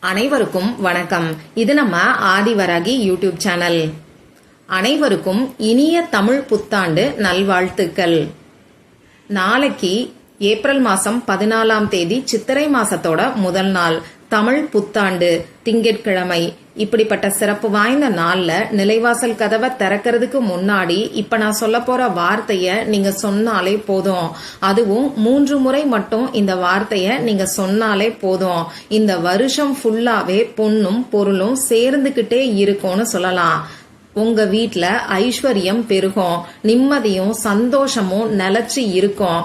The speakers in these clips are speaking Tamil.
அனைவருக்கும் வணக்கம். இது நம்ம ஆதிவராகி யூடியூப் சேனல். அனைவருக்கும் இனிய தமிழ் புத்தாண்டு நல்வாழ்த்துக்கள். நாளைக்கு ஏப்ரல் மாசம் பதினாலாம் தேதி சித்திரை மாசத்தோட முதல் நாள். தமிழ் புத்தாண்டு திங்கட்கிழமை. இப்படிப்பட்ட சிறப்பு வாய்ந்த நாள்ல நிலைவாசல் கதவை திறக்கிறதுக்கு முன்னாடி இப்ப நான் சொல்ல போற வார்த்தைய நீங்க சொன்னாலே போதும். அதுவும் மூன்று முறை மட்டும் இந்த வார்த்தைய நீங்க சொன்னாலே போதும். இந்த வருஷம் ஃபுல்லாவே பொண்ணும் பொருளும் சேர்ந்துகிட்டே இருக்கும்னு சொல்லலாம். உங்க வீட்ல ஐஸ்வர்யம் பெருகும். நிம்மதியும் சந்தோஷமும் நிலச்சி இருக்கும்.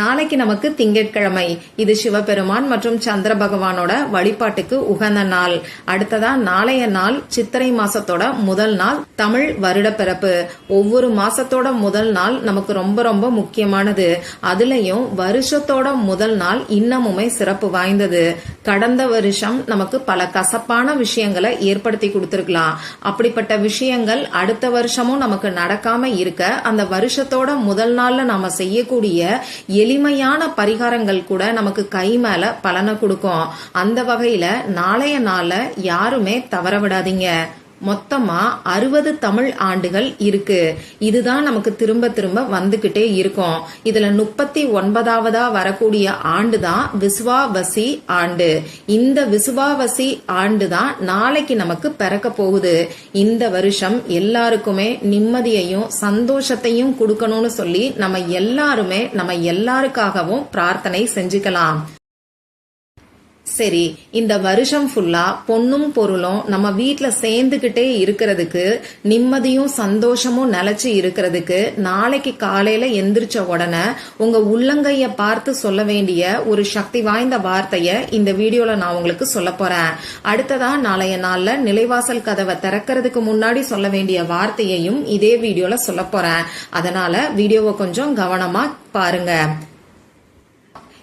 நாளைக்கு நமக்கு திங்கட்கிழமை. இது சிவபெருமான் மற்றும் சந்திர பகவானோட வழிபாட்டுக்கு உகந்த நாள். அடுத்ததா நாளைய நாள் சித்திரை மாசத்தோட முதல் நாள் தமிழ் வருட பிறப்பு ஒவ்வொரு மாசத்தோட முதல் நாள் நமக்கு ரொம்ப ரொம்ப முக்கியமானது. அதுலயும் வருஷத்தோட முதல் நாள் இன்னமுமே சிறப்பு வாய்ந்தது. கடந்த வருஷம் நமக்கு பல கசப்பான விஷயங்களை ஏற்படுத்தி கொடுத்திருக்கலாம். அப்படிப்பட்ட விஷயங்கள் அடுத்த வருஷமும் நமக்கு நடக்காம இருக்க அந்த வருஷத்தோட முதல் நாள்ல நாம செய்யக்கூடிய எளிமையான பரிகாரங்கள் கூட நமக்கு கை மேல பலனை கொடுக்கும். அந்த வகையில நாளைய நாள யாருமே தவற விடாதீங்க. மொத்தமா அறுபது தமிழ் ஆண்டுகள் இருக்கு. இதுதான் நமக்கு திரும்ப திரும்ப வந்துகிட்டே இருக்கும். இதுல முப்பத்தி ஒன்பதாவதா வரக்கூடிய ஆண்டு தான் விசுவாவசி ஆண்டு. இந்த விசுவாவசி ஆண்டு தான் நாளைக்கு நமக்கு பிறக்க போகுது. இந்த வருஷம் எல்லாருக்குமே நிம்மதியையும் சந்தோஷத்தையும் கொடுக்கணும்னு சொல்லி நம்ம எல்லாருமே நம்ம எல்லாருக்காகவும் பிரார்த்தனை செஞ்சுக்கலாம். சரி இந்த வருஷம் ஃபுல்லா பொண்ணும் பொருளும் நம்ம வீட்டுல சேர்ந்துகிட்டே இருக்கிறதுக்கு நிம்மதியும் சந்தோஷமும் நிலைச்சு இருக்கிறதுக்கு நாளைக்கு காலையில எந்திரிச்ச உடனே உங்க உள்ளங்கைய பார்த்து சொல்ல வேண்டிய ஒரு சக்தி வாய்ந்த வார்த்தைய இந்த வீடியோல நான் உங்களுக்கு சொல்ல போறேன். அடுத்ததா நாளைய நாள்ல நிலைவாசல் கதவை திறக்கிறதுக்கு முன்னாடி சொல்ல வேண்டிய வார்த்தையையும் இதே வீடியோல சொல்ல போறேன். அதனால வீடியோவை கொஞ்சம் கவனமா பாருங்க.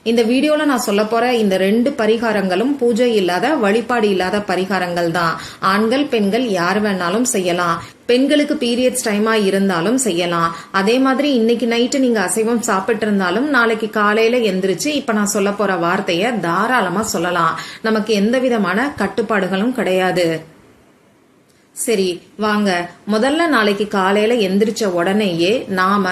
இந்த வீடியோல நான் சொல்ல போற இந்த ரெண்டு பரிகாரங்களும் பூஜை இல்லாத வழிபாடு இல்லாத பரிகாரங்கள் தான். ஆண்கள் பெண்கள் யார் வேணாலும் செய்யலாம். பெண்களுக்கு பீரியட்ஸ் டைமா இருந்தாலும் செய்யலாம். அதே மாதிரி இன்னைக்கு நைட்டு நீங்க அசைவம் சாப்பிட்டு இருந்தாலும் நாளைக்கு காலையில எந்திரிச்சு இப்ப நான் சொல்ல போற வார்த்தைய தாராளமா சொல்லலாம். நமக்கு எந்த விதமான கட்டுப்பாடுகளும் கிடையாது. சரி வாங்க. முதல்ல நாளைக்கு காலையில எந்திரிச்ச உடனேயே நாம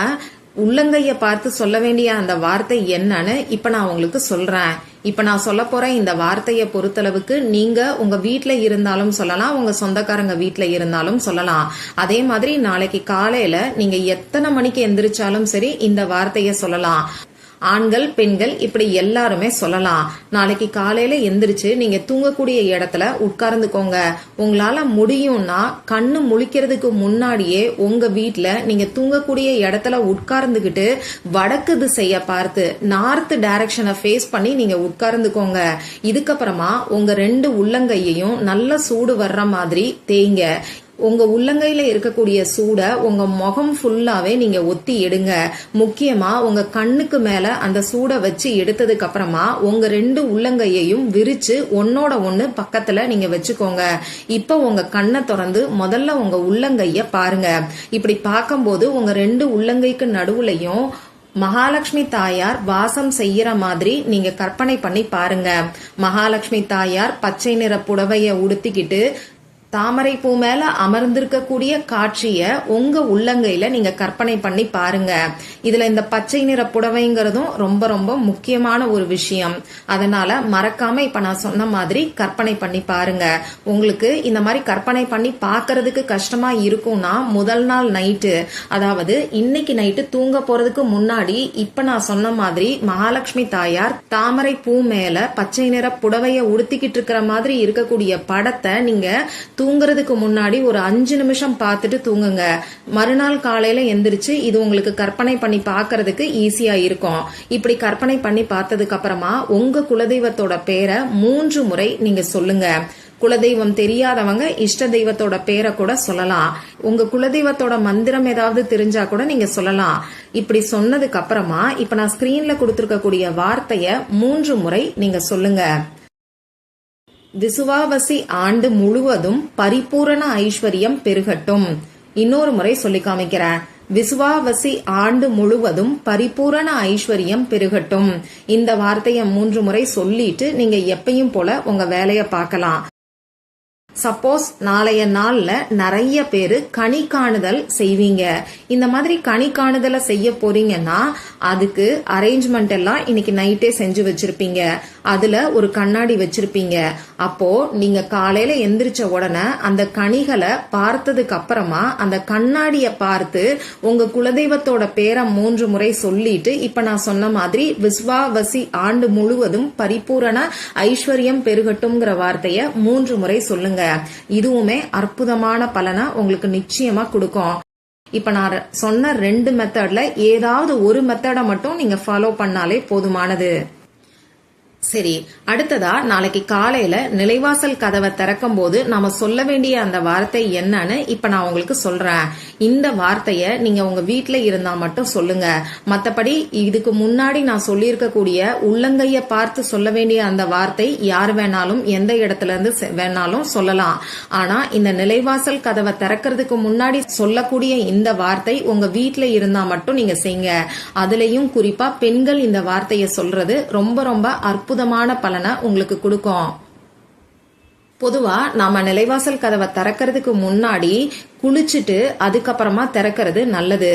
உள்ளங்கைய பார்த்து சொல்ல வேண்டிய அந்த வார்த்தை என்னன்னு இப்ப நான் உங்களுக்கு சொல்றேன். இப்ப நான் சொல்ல போற இந்த வார்த்தையை பொறுத்தளவுக்கு நீங்க உங்க வீட்டுல இருந்தாலும் சொல்லலாம் உங்க சொந்தக்காரங்க வீட்டுல இருந்தாலும் சொல்லலாம். அதே மாதிரி நாளைக்கு காலையில நீங்க எத்தனை மணிக்கு எந்திரிச்சாலும் சரி இந்த வார்த்தைய சொல்லலாம். ஆண்கள் பெண்கள் இப்படி எல்லாருமே சொல்லலாம். நாளைக்கு காலையில எந்திரிச்சு நீங்க தூங்கக்கூடிய இடத்துல உட்கார்ந்துக்கோங்க. உங்களால முடியும்னா கண்ணு முழிக்கிறதுக்கு முன்னாடியே உங்க வீட்டுல நீங்க தூங்கக்கூடிய இடத்துல உட்கார்ந்துகிட்டு வடக்கு திசைய பார்த்து நார்த் டைரக்ஷனை ஃபேஸ் பண்ணி நீங்க உட்கார்ந்துக்கோங்க. இதுக்கப்புறமா உங்க ரெண்டு உள்ளங்கையையும் நல்ல சூடு வர்ற மாதிரி தேய்ங்க. உங்க உள்ளங்கையில இருக்கக்கூடிய சூட உங்க முகம் ஃபுல்லாவே நீங்க ஒத்தி எடுங்க. முக்கியமா உங்க கண்ணுக்கு மேல அந்த சூட வச்சு எடுத்ததுக்கு அப்புறமா உங்க ரெண்டு உள்ளங்கையையும் விரிச்சு ஒன்னோட ஒண்ணு பக்கத்துல நீங்க வச்சுக்கோங்க. இப்ப உங்க கண்ணை திறந்து முதல்ல உங்க உள்ளங்கைய பாருங்க. இப்படி பார்க்கும்போது உங்க ரெண்டு உள்ளங்கைக்கு நடுவுலையும் மகாலட்சுமி தாயார் வாசம் செய்யற மாதிரி நீங்க கற்பனை பண்ணி பாருங்க. மகாலட்சுமி தாயார் பச்சை நிற புடவைய உடுத்திக்கிட்டு தாமரை பூ மேல அமர்ந்திருக்கக்கூடிய காட்சிய உங்க உள்ளங்கையில நீங்க கற்பனை பண்ணி பாருங்க. இதுல இந்த பச்சை நிற புடவைங்கிறதும் ரொம்ப ரொம்ப முக்கியமான ஒரு விஷயம். அதனால மறக்காம இப்ப நான் சொன்ன மாதிரி கற்பனை பண்ணி பாருங்க. உங்களுக்கு இந்த மாதிரி கற்பனை பண்ணி பாக்குறதுக்கு கஷ்டமா இருக்கும்னா முதல் நாள் நைட்டு அதாவது இன்னைக்கு நைட்டு தூங்க போறதுக்கு முன்னாடி இப்ப நான் சொன்ன மாதிரி மகாலட்சுமி தாயார் தாமரை பூ மேல பச்சை நிற புடவைய உடுத்திக்கிட்டு இருக்கிற மாதிரி இருக்கக்கூடிய படத்தை நீங்க தூங்குறதுக்கு முன்னாடி ஒரு அஞ்சு நிமிஷம் பார்த்துட்டு தூங்குங்க. மறுநாள் காலையில எந்திரிச்சு இது உங்களுக்கு கற்பனை பண்ணி பார்க்கறதுக்கு ஈஸியா இருக்கும். இப்படி கற்பனை பண்ணி பார்த்ததுக்கு அப்புறமா உங்க குலதெய்வத்தோட பேரை மூன்று முறை நீங்க சொல்லுங்க. குலதெய்வம் தெரியாதவங்க இஷ்ட தெய்வத்தோட பேரை கூட சொல்லலாம். உங்க குலதெய்வத்தோட மந்திரம் ஏதாவது தெரிஞ்சா கூட நீங்க சொல்லலாம். இப்படி சொன்னதுக்கு அப்புறமா இப்ப நான் ஸ்கிரீன்ல கொடுத்திருக்கக்கூடிய வார்த்தைய மூன்று முறை நீங்க சொல்லுங்க. விசுவாவசி ஆண்டு முழுவதும் பரிபூரண ஐஸ்வர்யம் பெருகட்டும். இன்னொரு முறை சொல்லி காமிக்கிறேன். விசுவாவசி ஆண்டு முழுவதும் பரிபூரண ஐஸ்வர்யம் பெருகட்டும். இந்த வார்த்தையை மூன்று முறை சொல்லிட்டு நீங்க எப்பயும் போல உங்க வேலையை பார்க்கலாம். சப்போஸ் நாளைய நாள்ல நிறைய பேரு கனி காணுதல் செய்வீங்க. இந்த மாதிரி கனி காணுதலை செய்ய போறீங்கன்னா அதுக்கு அரேஞ்ச்மெண்ட் எல்லாம் இன்னைக்கு நைட்டே செஞ்சு வச்சிருப்பீங்க. அதுல ஒரு கண்ணாடி வச்சிருப்பீங்க. அப்போ நீங்க காலையில எந்திரிச்ச உடனே அந்த கனிகளை பார்த்ததுக்கு அப்புறமா அந்த கண்ணாடிய பார்த்து உங்க குலதெய்வத்தோட பேரை மூன்று முறை சொல்லிட்டு இப்ப நான் சொன்ன மாதிரி விஸ்வாவசி ஆண்டு முழுவதும் பரிபூரண ஐஸ்வர்யம் பெருகட்டும்ங்கிற வார்த்தைய மூன்று முறை சொல்லுங்க. இதுவுமே அற்புதமான பலனை உங்களுக்கு நிச்சயமா கொடுக்கும். இப்ப நான் சொன்ன ரெண்டு மெத்தட்ல ஏதாவது ஒரு மெத்தடை மட்டும் நீங்க ஃபாலோ பண்ணாலே போதுமானது. சரி அடுத்ததா நாளைக்கு காலையில நிலைவாசல் கதவை திறக்கும் போது நாம சொல்ல வேண்டிய அந்த வார்த்தை என்னன்னு இப்ப நான் உங்களுக்கு சொல்றேன். இந்த வார்த்தைய நீங்க உங்க வீட்டுல இருந்தா மட்டும் சொல்லுங்க. மத்தபடி இதுக்கு முன்னாடி நான் சொல்லியிருக்கக்கூடிய உள்ளங்கைய பார்த்து சொல்ல வேண்டிய அந்த வார்த்தை யார் வேணாலும் எந்த இடத்துல இருந்து செ- வேணாலும் சொல்லலாம். ஆனா இந்த நிலைவாசல் கதவை திறக்கிறதுக்கு முன்னாடி சொல்லக்கூடிய இந்த வார்த்தை உங்க வீட்டுல இருந்தா மட்டும் நீங்க செய்யுங்க அதுலயும் குறிப்பா பெண்கள் இந்த வார்த்தையை சொல்றது ரொம்ப ரொம்ப அற்புதம். அற்புதமான பலனை உங்களுக்கு கொடுக்கும். பொதுவா நாம நிலைவாசல் கதவை திறக்கிறதுக்கு முன்னாடி குளிச்சுட்டு அதுக்கப்புறமா திறக்கிறது நல்லது.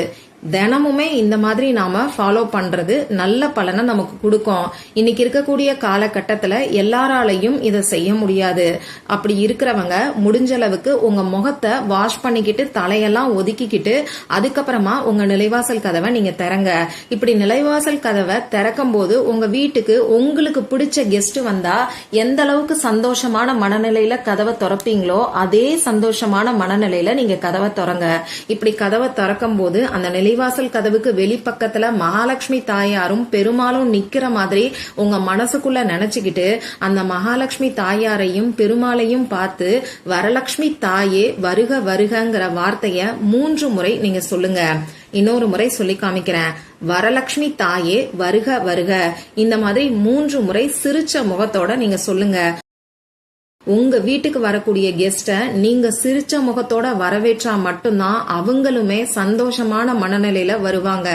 தினமுமே இந்த மாதிரி நாம ஃபாலோ பண்றது நல்ல பலனை நமக்கு கொடுக்கும். இன்னைக்கு இருக்கக்கூடிய காலகட்டத்துல எல்லாராலையும் இதை செய்ய முடியாது. அப்படி இருக்கிறவங்க முடிஞ்ச அளவுக்கு உங்க முகத்தை வாஷ் பண்ணிக்கிட்டு தலையெல்லாம் ஒதுக்கிக்கிட்டு அதுக்கப்புறமா உங்க நிலைவாசல் கதவை நீங்க திறங்க. இப்படி நிலைவாசல் கதவை திறக்கும் போது உங்க வீட்டுக்கு உங்களுக்கு பிடிச்ச கெஸ்ட் வந்தா எந்த அளவுக்கு சந்தோஷமான மனநிலையில கதவை திறப்பீங்களோ அதே சந்தோஷமான மனநிலையில நீங்க கதவை திறங்க. இப்படி கதவை திறக்கும் போது அந்த நிலை நிலைவாசல் கதவுக்கு வெளிப்பக்கத்துல மகாலட்சுமி தாயாரும் பெருமாளும் நிக்கிற மாதிரி உங்க மனசுக்குள்ள நினைச்சுக்கிட்டு அந்த மகாலட்சுமி தாயாரையும் பெருமாளையும் பார்த்து வரலட்சுமி தாயே வருக வருகங்கிற வார்த்தைய மூன்று முறை நீங்க சொல்லுங்க. இன்னொரு முறை சொல்லி காமிக்கிறேன். வரலட்சுமி தாயே வருக வருக. இந்த மாதிரி மூன்று முறை சிரிச்ச முகத்தோட நீங்க சொல்லுங்க. உங்க வீட்டுக்கு வரக்கூடிய கெஸ்ட்டை நீங்க சிரிச்ச முகத்தோட வரவேற்றா மட்டும்தான் அவங்களுமே சந்தோஷமான மனநிலையில வருவாங்க.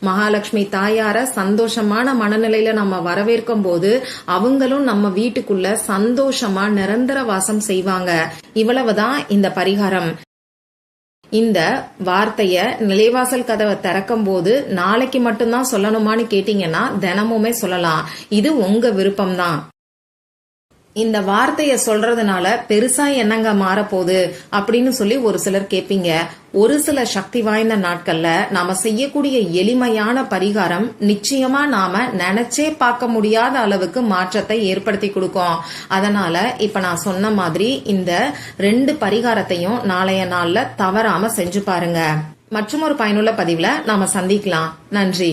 மகாலட்சுமி தாயார சந்தோஷமான மனநிலையில நம்ம வரவேற்கும் போது அவங்களும் நம்ம வீட்டுக்குள்ள சந்தோஷமா நிரந்தர வாசம் செய்வாங்க. இவ்வளவுதான் இந்த பரிகாரம். இந்த வார்த்தைய நிலைவாசல் கதவை திறக்கும் போது நாளைக்கு மட்டும்தான் சொல்லணுமான்னு கேட்டீங்கன்னா தினமுமே சொல்லலாம். இது உங்க விருப்பம்தான். இந்த வார்த்தையை சொல்றதுனால பெருசா என்னங்க மாறப்போகுது அப்படின்னு சொல்லி ஒரு சிலர் கேப்பீங்க. ஒரு சில சக்தி வாய்ந்த நாட்கள்ல நாம செய்யக்கூடிய எளிமையான பரிகாரம் நிச்சயமா நாம நினைச்சே பார்க்க முடியாத அளவுக்கு மாற்றத்தை ஏற்படுத்தி கொடுக்கும். அதனால இப்ப நான் சொன்ன மாதிரி இந்த ரெண்டு பரிகாரத்தையும் நாளைய நாள்ல தவறாம செஞ்சு பாருங்க. மற்றும் ஒரு பயனுள்ள பதிவுல நாம சந்திக்கலாம். நன்றி.